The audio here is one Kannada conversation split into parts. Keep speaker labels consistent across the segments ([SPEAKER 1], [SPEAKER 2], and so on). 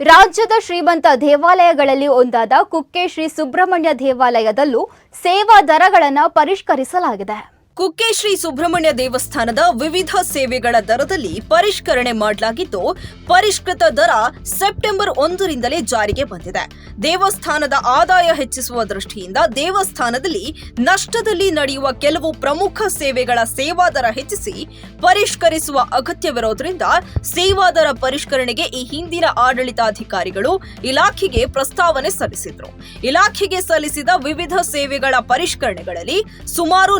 [SPEAKER 1] ರಾಜ್ಯದ ಶ್ರೀಮಂತ ದೇವಾಲಯಗಳಲ್ಲಿ ಒಂದಾದ ಕುಕ್ಕೆ ಶ್ರೀ ಸುಬ್ರಹ್ಮಣ್ಯ ದೇವಾಲಯದಲ್ಲೂ ಸೇವಾ ದರಗಳನ್ನು ಪರಿಷ್ಕರಿಸಲಾಗಿದೆ.
[SPEAKER 2] ಕುಕ್ಕೆ ಶ್ರೀ ಸುಬ್ರಹ್ಮಣ್ಯ ದೇವಸ್ಥಾನದ ವಿವಿಧ ಸೇವೆಗಳ ದರದಲ್ಲಿ ಪರಿಷ್ಕರಣೆ ಮಾಡಲಾಗಿದ್ದು, ಪರಿಷ್ಕೃತ ದರ ಸೆಪ್ಟೆಂಬರ್ ಒಂದರಿಂದಲೇ ಜಾರಿಗೆ ಬಂದಿದೆ. ದೇವಸ್ಥಾನದ ಆದಾಯ ಹೆಚ್ಚಿಸುವ ದೃಷ್ಟಿಯಿಂದ ದೇವಸ್ಥಾನದಲ್ಲಿ ನಷ್ಟದಲ್ಲಿ ನಡೆಯುವ ಕೆಲವು ಪ್ರಮುಖ ಸೇವೆಗಳ ಸೇವಾ ದರ ಹೆಚ್ಚಿಸಿ ಪರಿಷ್ಕರಿಸುವ ಅಗತ್ಯವಿರೋದ್ರಿಂದ ಸೇವಾ ದರ ಪರಿಷ್ಕರಣೆಗೆ ಈ ಹಿಂದಿನ ಆಡಳಿತಾಧಿಕಾರಿಗಳು ಇಲಾಖೆಗೆ ಪ್ರಸ್ತಾವನೆ ಸಲ್ಲಿಸಿದ್ರು. ಇಲಾಖೆಗೆ ಸಲ್ಲಿಸಿದ ವಿವಿಧ ಸೇವೆಗಳ ಪರಿಷ್ಕರಣೆಗಳಲ್ಲಿ ಸುಮಾರು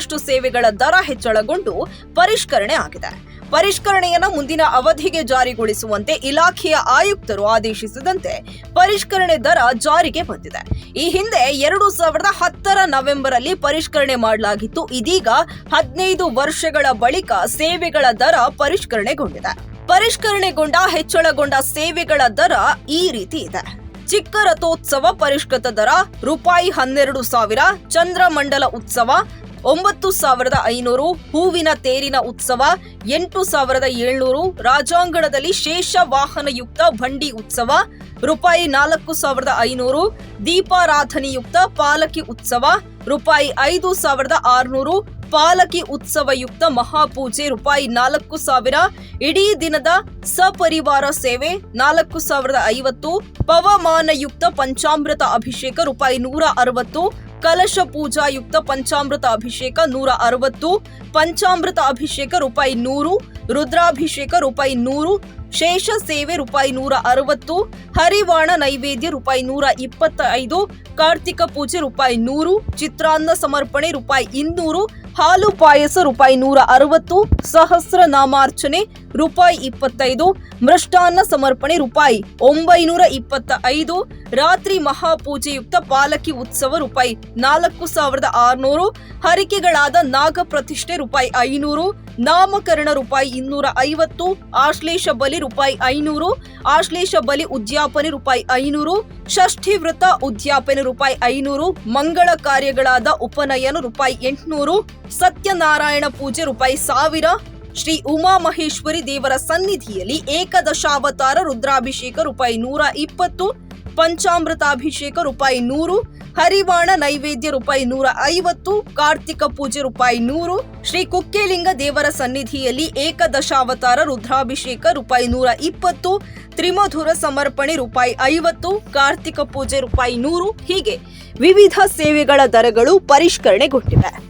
[SPEAKER 2] ನಲವತ್ತರಷ್ಟು ಸೇವೆಗಳ ದರ ಹೆಚ್ಚಳಗೊಂಡು ಪರಿಷ್ಕರಣೆ ಆಗಿದೆ. ಪರಿಷ್ಕರಣೆಯನ್ನು ಮುಂದಿನ ಅವಧಿಗೆ ಜಾರಿಗೊಳಿಸುವಂತೆ ಇಲಾಖೆಯ ಆಯುಕ್ತರು ಆದೇಶಿಸಿದಂತೆ ಪರಿಷ್ಕರಣೆ ದರ ಜಾರಿಗೆ ಬಂದಿದೆ. ಈ ಹಿಂದೆ ಎರಡು ಸಾವಿರದ ಹತ್ತರ ನವೆಂಬರ್ ಅಲ್ಲಿ ಪರಿಷ್ಕರಣೆ ಮಾಡಲಾಗಿತ್ತು. ಇದೀಗ ಹದಿನೈದು ವರ್ಷಗಳ ಬಳಿಕ ಸೇವೆಗಳ ದರ ಪರಿಷ್ಕರಣೆಗೊಂಡಿದೆ. ಪರಿಷ್ಕರಣೆಗೊಂಡ ಹೆಚ್ಚಳಗೊಂಡ ಸೇವೆಗಳ ದರ ಈ ರೀತಿ ಇದೆ. ಚಿಕ್ಕ ರಥೋತ್ಸವ ಪರಿಷ್ಕೃತ ದರ ರೂಪಾಯಿ ಹನ್ನೆರಡು ಸಾವಿರ ಚಂದ್ರಮಂಡಲ ಉತ್ಸವ ಒಂಬತ್ತು ಸಾವಿರದ ಐನೂರು ಹೂವಿನ ತೇರಿನ ಉತ್ಸವ, ಎಂಟು ಸಾವಿರದ ಏಳ್ನೂರು ರಾಜಾಂಗಣದಲ್ಲಿ ಶೇಷ ವಾಹನಯುಕ್ತ ಬಂಡಿ ಉತ್ಸವ, ರೂಪಾಯಿ ನಾಲ್ಕು ಸಾವಿರದ ಐನೂರು ದೀಪಾರಾಧನೆಯುಕ್ತ ಪಾಲಕಿ ಉತ್ಸವ, ರೂಪಾಯಿ ಐದು ಸಾವಿರದ ಆರುನೂರು ಪಾಲಕಿ ಉತ್ಸವಯುಕ್ತ ಮಹಾಪೂಜೆ, ರೂಪಾಯಿ ನಾಲ್ಕು ಸಾವಿರ ಇಡೀ ದಿನದ ಸಪರಿವಾರ ಸೇವೆ, ನಾಲ್ಕು ಸಾವಿರದ ಐವತ್ತು ಪವಮಾನಯುಕ್ತ ಪಂಚಾಮೃತ ಅಭಿಷೇಕ, ರೂಪಾಯಿ ನೂರ ಅರವತ್ತು ಕಲಶ ಪೂಜಾಯುಕ್ತ ಪಂಚಾಮೃತ ಅಭಿಷೇಕ ನೂರ ಅರವತ್ತು ಪಂಚಾಮೃತ ಅಭಿಷೇಕ ರೂಪಾಯಿ ನೂರು ರುದ್ರಾಭಿಷೇಕ ರೂಪಾಯಿ ನೂರು, ಶೇಷ ಸೇವೆ ರೂಪಾಯಿ ನೂರ ಅರವತ್ತು, ಹರಿವಾಣ ನೈವೇದ್ಯ ರೂಪಾಯಿ ನೂರ ಇಪ್ಪತ್ತ ಐದು ಕಾರ್ತಿಕ ಪೂಜೆ ರೂಪಾಯಿ ನೂರು, ಚಿತ್ರಾನ್ನ ಸಮರ್ಪಣೆ ರೂಪಾಯಿ ಇನ್ನೂರು, ಹಾಲು ಪಾಯಸ ರೂಪಾಯಿ ನೂರ ಅರವತ್ತು ಸಹಸ್ರ ನಾಮಾರ್ಚನೆ ರೂಪಾಯಿ ಇಪ್ಪತ್ತೈದು, ಮೃಷ್ಟಾನ್ನ ಸಮರ್ಪಣೆ ರೂಪಾಯಿ ಒಂಬೈನೂರ ಇಪ್ಪತ್ತ ಐದು ರಾತ್ರಿ ಮಹಾಪೂಜೆಯುಕ್ತ ಪಾಲಕಿ ಉತ್ಸವ ರೂಪಾಯಿ ನಾಲ್ಕು ಸಾವಿರದ ಆರುನೂರು, ಹರಿಕೆಗಳಾದ ನಾಗ ಪ್ರತಿಷ್ಠೆ ರೂಪಾಯಿ ಐನೂರು ನಾಮಕರಣ ರೂಪಾಯಿ ಇನ್ನೂರ ಐವತ್ತು, ಆಶ್ಲೇಷ ಬಲಿ ರೂಪಾಯಿ ಐನೂರು, ಆಶ್ಲೇಷ ಬಲಿ ಉದ್ಯಾಪನೆ ರೂಪಾಯಿ ಐನೂರು, ಷಷ್ಠಿ ವೃತ ಉದ್ಯಾಪನೆ ರೂಪಾಯಿ ಐನೂರು, ಮಂಗಳ ಕಾರ್ಯಗಳಾದ ಉಪನಯನ ರೂಪಾಯಿ ಎಂಟುನೂರು, ಸತ್ಯನಾರಾಯಣ ಪೂಜೆ ರೂಪಾಯಿ ಸಾವಿರ, ಶ್ರೀ ಉಮಾ ಮಹೇಶ್ವರಿ ದೇವರ ಸನ್ನಿಧಿಯಲ್ಲಿ ಏಕದಶಾವತಾರ ರುದ್ರಾಭಿಷೇಕ ರೂಪಾಯಿ ನೂರ ಇಪ್ಪತ್ತು, ಪಂಚಾಮೃತಾಭಿಷೇಕ ರೂಪಾಯಿ ನೂರು ಹರಿವಾಣ ನೈವೇದ್ಯ ರೂಪಾಯಿ ನೂರ ಐವತ್ತು, ಕಾರ್ತಿಕ ಪೂಜೆ ರೂಪಾಯಿ ನೂರು, ಶ್ರೀ ಕುಕ್ಕೆಲಿಂಗ ದೇವರ ಸನ್ನಿಧಿಯಲ್ಲಿ ಏಕದಶಾವತಾರ ರುದ್ರಾಭಿಷೇಕ ರೂಪಾಯಿ ನೂರ ಇಪ್ಪತ್ತು, ತ್ರಿಮಧುರ ಸಮರ್ಪಣೆ ರೂಪಾಯಿ ಐವತ್ತು, ಕಾರ್ತಿಕ ಪೂಜೆ ರೂಪಾಯಿ ನೂರು ಹೀಗೆ ವಿವಿಧ ಸೇವೆಗಳ ದರಗಳು ಪರಿಷ್ಕರಣೆಗೊಂಡಿವೆ.